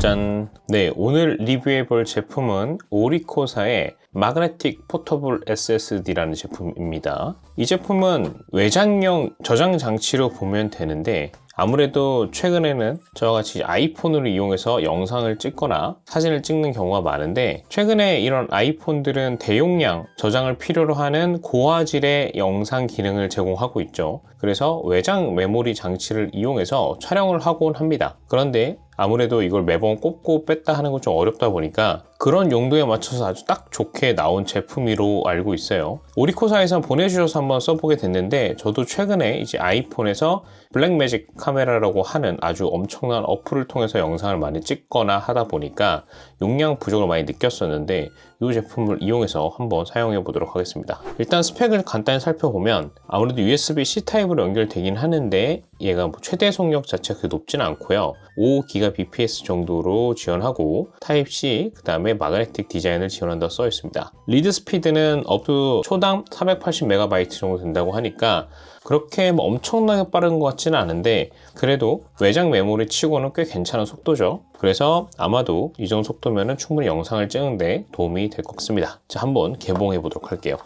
짠! 네, 오늘 리뷰해 볼 제품은 오리코사의 마그네틱 포터블 SSD라는 제품입니다. 이 제품은 외장형 저장 장치로 보면 되는데 아무래도 최근에는 저와 같이 아이폰으로 이용해서 영상을 찍거나 사진을 찍는 경우가 많은데 최근에 이런 아이폰들은 대용량 저장을 필요로 하는 고화질의 영상 기능을 제공하고 있죠. 그래서 외장 메모리 장치를 이용해서 촬영을 하곤 합니다. 그런데 아무래도 이걸 매번 꼽고 뺐다 하는 건 좀 어렵다 보니까 그런 용도에 맞춰서 아주 딱 좋게 나온 제품으로 알고 있어요. 오리코사에서 보내주셔서 한번 써보게 됐는데 저도 최근에 이제 아이폰에서 블랙매직 카메라라고 하는 아주 엄청난 어플을 통해서 영상을 많이 찍거나 하다 보니까 용량 부족을 많이 느꼈었는데 이 제품을 이용해서 한번 사용해 보도록 하겠습니다. 일단 스펙을 간단히 살펴보면 아무래도 USB-C 타입으로 연결되긴 하는데 얘가 뭐 최대 속력 자체가 그렇게 높지는 않고요. 5GBps 정도로 지원하고 타입C 그 다음에 마그네틱 디자인을 지원한다 써 있습니다. 리드 스피드는 업도 초당 480MB 정도 된다고 하니까 그렇게 뭐 엄청나게 빠른 것 같지는 않은데 그래도 외장 메모리 치고는 꽤 괜찮은 속도죠. 그래서 아마도 이 정도 속도면 충분히 영상을 찍는데 도움이 될 것 같습니다. 자, 한번 개봉해 보도록 할게요.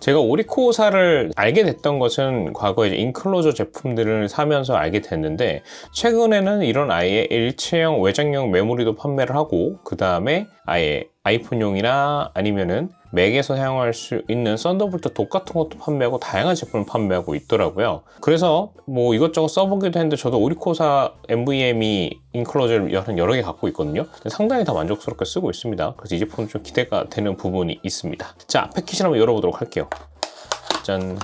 제가 오리코사를 알게 됐던 것은 과거에 인클로저 제품들을 사면서 알게 됐는데 최근에는 이런 아예 일체형 외장형 메모리도 판매를 하고 그 다음에 아예 아이폰용이나 아니면은 맥에서 사용할 수 있는 썬더볼트 독 같은 것도 판매하고 다양한 제품을 판매하고 있더라고요. 그래서 뭐 이것저것 써보기도 했는데 저도 오리코사 NVMe 인클로저를 한 여러 개 갖고 있거든요. 상당히 다 만족스럽게 쓰고 있습니다. 그래서 이 제품 좀 기대가 되는 부분이 있습니다. 자, 패키지를 한번 열어보도록 할게요. 짠.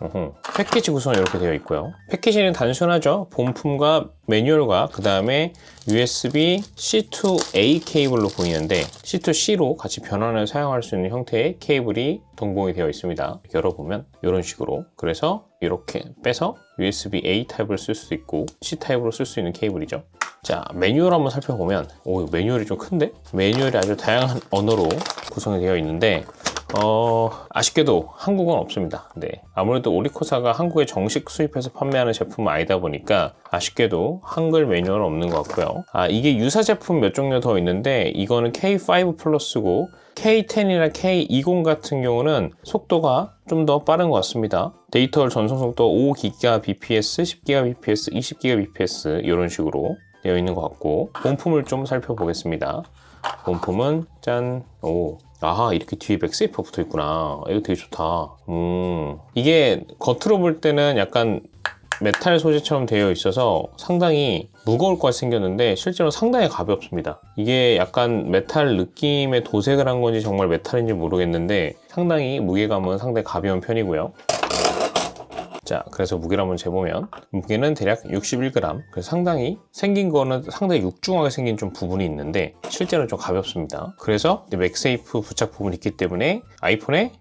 어허. 패키지 구성은 이렇게 되어 있고요. 패키지는 단순하죠. 본품과 매뉴얼과 그 다음에 USB C2A 케이블로 보이는데 C2C로 같이 변환을 사용할 수 있는 형태의 케이블이 동봉이 되어 있습니다. 열어보면 이런 식으로 그래서 이렇게 빼서 USB A 타입을 쓸수 있고 C 타입으로 쓸 수 있는 케이블이죠. 자 매뉴얼 한번 살펴보면 오 매뉴얼이 좀 큰데 매뉴얼이 아주 다양한 언어로 구성이 되어 있는데 어, 아쉽게도 한국어는 없습니다. 네. 아무래도 오리코사가 한국에 정식 수입해서 판매하는 제품은 아니다 보니까 아쉽게도 한글 매뉴얼은 없는 것 같고요. 아, 이게 유사 제품 몇 종류 더 있는데 이거는 K5 플러스고 K10이나 K20 같은 경우는 속도가 좀 더 빠른 것 같습니다. 데이터 전송 속도 5GBps, 10GBps, 20GBps 이런 식으로 되어 있는 것 같고 본품을 좀 살펴보겠습니다. 본품은 짠, 오, 아하 이렇게 뒤에 맥세이프가 붙어 있구나. 이거 되게 좋다. 음. 이게 겉으로 볼 때는 약간 메탈 소재처럼 되어 있어서 상당히 무거울 것 생겼는데 실제로 상당히 가볍습니다. 이게 약간 메탈 느낌의 도색을 한 건지 정말 메탈인지 모르겠는데 상당히 무게감은 상당히 가벼운 편이고요 자, 그래서 무게를 한번 재보면 무게는 대략 61g. 그래서 상당히 생긴 거는 상당히 육중하게 생긴 좀 부분이 있는데 실제로 좀 가볍습니다. 그래서 맥세이프 부착 부분이 있기 때문에 아이폰에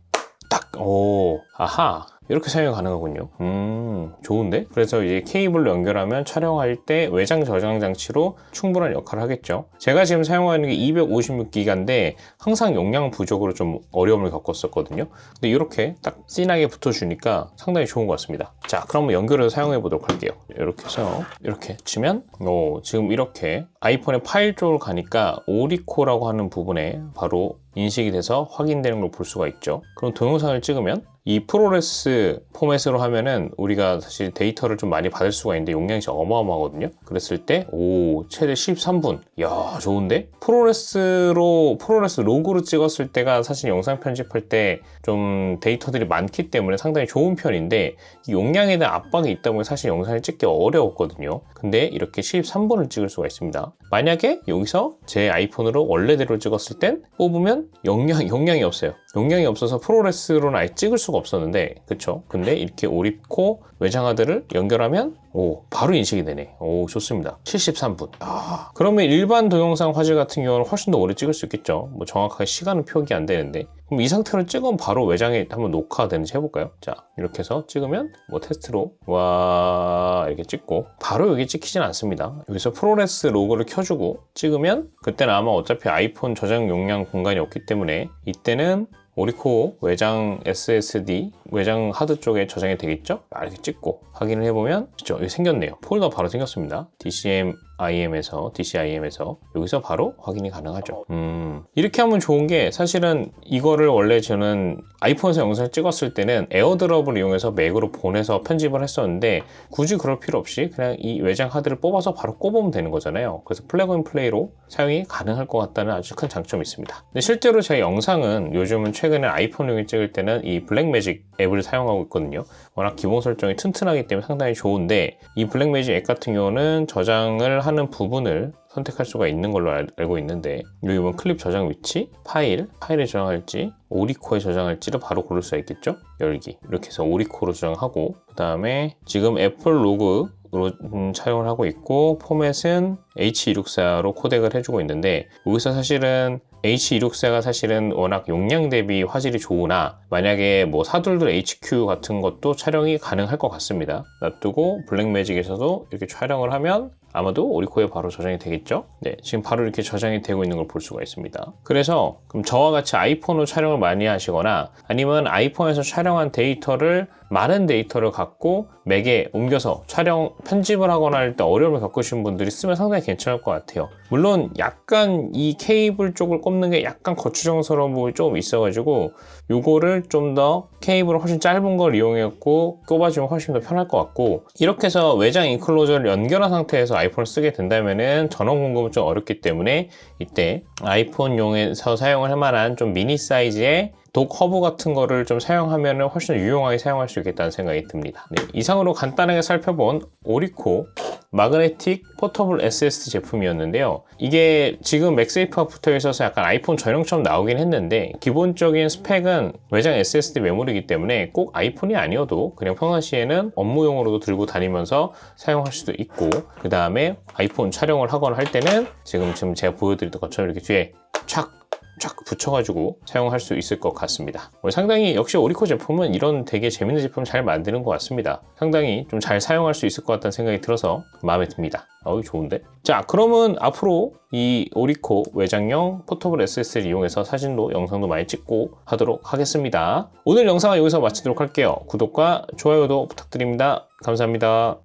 딱, 오, 아하. 이렇게 사용이 가능하군요. 음, 좋은데? 그래서 이제 케이블로 연결하면 촬영할 때 외장 저장 장치로 충분한 역할을 하겠죠. 제가 지금 사용하는 게 256기가인데 항상 용량 부족으로 좀 어려움을 겪었었거든요. 근데 이렇게 딱 진하게 붙어주니까 상당히 좋은 것 같습니다. 자, 그럼 연결해서 사용해 보도록 할게요. 이렇게 해서 이렇게 치면 오, 지금 이렇게 아이폰의 파일 쪽으로 가니까 오리코라고 하는 부분에 바로 인식이 돼서 확인되는 걸 볼 수가 있죠. 그럼 동영상을 찍으면 이 프로레스 포맷으로 하면은 우리가 사실 데이터를 좀 많이 받을 수가 있는데 용량이 어마어마하거든요. 그랬을 때, 오, 최대 13분. 이야, 좋은데? 프로레스로, 프로레스 로고로 찍었을 때가 사실 영상 편집할 때 좀 데이터들이 많기 때문에 상당히 좋은 편인데, 이 용량에 대한 압박이 있다 보니 사실 영상을 찍기 어려웠거든요. 근데 이렇게 13분을 찍을 수가 있습니다. 만약에 여기서 제 아이폰으로 원래대로 찍었을 땐 뽑으면 용량, 용량이 없어요. 용량이 없어서 프로레스로는 아예 찍을 수가 없었는데 그쵸? 근데 이렇게 오리코 외장하드를 연결하면 오 바로 인식이 되네. 오 좋습니다. 73분. 아 그러면 일반 동영상 화질 같은 경우는 훨씬 더 오래 찍을 수 있겠죠? 뭐 정확하게 시간은 표기 안 되는데. 그럼 이 상태로 찍으면 바로 외장에 한번 녹화가 되는지 해볼까요? 자 이렇게 해서 찍으면 뭐 테스트로 와 이렇게 찍고. 바로 여기 찍히진 않습니다. 여기서 프로레스 로고를 켜주고 찍으면 그때는 아마 어차피 아이폰 저장 용량 공간이 없기 때문에 이때는 오리코 외장 SSD 외장 하드 쪽에 저장이 되겠죠? 아, 이렇게 찍고 확인을 해보면 그죠? 여기 생겼네요. 폴더 바로 생겼습니다. DCM IM에서 DCIM에서 여기서 바로 확인이 가능하죠. 음, 이렇게 하면 좋은 게 사실은 이거를 원래 저는 아이폰에서 영상을 찍었을 때는 에어드롭을 이용해서 맥으로 보내서 편집을 했었는데 굳이 그럴 필요 없이 그냥 이 외장 하드를 뽑아서 바로 꼽으면 되는 거잖아요. 그래서 플래그 앤 플레이로 사용이 가능할 것 같다는 아주 큰 장점이 있습니다. 근데 실제로 제 영상은 요즘은 최근에 아이폰용을 찍을 때는 이 블랙매직 앱을 사용하고 있거든요. 워낙 기본 설정이 튼튼하기 때문에 상당히 좋은데 이 블랙매직 앱 같은 경우는 저장을 하는 부분을 선택할 수가 있는 걸로 알, 고 있는데 여기 보면 클립 저장 위치, 파일, 파일에 저장할지 오리코에 저장할지를 바로 고를 수가 있겠죠? 열기 이렇게 해서 오리코로 저장하고 그 다음에 지금 애플 로그 으로 음, 촬영을 하고 있고 포맷은 H264로 코덱을 해주고 있는데 여기서 사실은 H264가 사실은 워낙 용량 대비 화질이 좋으나 만약에 뭐 사둘둘 HQ 같은 것도 촬영이 가능할 것 같습니다. 놔두고 블랙매직에서도 이렇게 촬영을 하면 아마도 오리코에 바로 저장이 되겠죠? 네, 지금 바로 이렇게 저장이 되고 있는 걸 볼 수가 있습니다. 그래서 그럼 저와 같이 아이폰으로 촬영을 많이 하시거나 아니면 아이폰에서 촬영한 데이터를 많은 데이터를 갖고 맥에 옮겨서 촬영 편집을 하거나 할 때 어려움을 겪으신 분들이 쓰면 상당히 괜찮을 것 같아요. 물론 약간 이 케이블 쪽을 꼽는 게 약간 거추장스러운 부분이 조금 있어가지고 요거를 좀 더 케이블을 훨씬 짧은 걸 이용했고 꼽아주면 훨씬 더 편할 것 같고 이렇게 해서 외장 인클로저를 연결한 상태에서 아이폰을 쓰게 된다면은 전원 공급은 좀 어렵기 때문에 이때 아이폰용에서 사용을 할 만한 좀 미니 사이즈의 독 허브 같은 거를 좀 사용하면 훨씬 더 유용하게 사용할 수 있겠다는 생각이 듭니다. 네, 이상으로 간단하게 살펴본 오리코 마그네틱 포터블 SSD 제품이었는데요. 이게 지금 맥세이프가 붙어 있어서 약간 아이폰 전용처럼 나오긴 했는데 기본적인 스펙은 외장 SSD 메모리이기 때문에 꼭 아이폰이 아니어도 그냥 평상시에는 업무용으로도 들고 다니면서 사용할 수도 있고 그 다음에 아이폰 촬영을 하거나 할 때는 지금 지금 제가 보여드렸던 것처럼 이렇게 뒤에 촥 쫙 붙여가지고 사용할 수 있을 것 같습니다. 뭐 상당히 역시 오리코 제품은 이런 되게 재밌는 제품 잘 만드는 것 같습니다. 상당히 좀 잘 사용할 수 있을 것 같다는 생각이 들어서 마음에 듭니다. 어우 좋은데? 자 그러면 앞으로 이 오리코 외장형 포터블 SSD를 이용해서 사진도 영상도 많이 찍고 하도록 하겠습니다. 오늘 영상은 여기서 마치도록 할게요. 구독과 좋아요도 부탁드립니다. 감사합니다.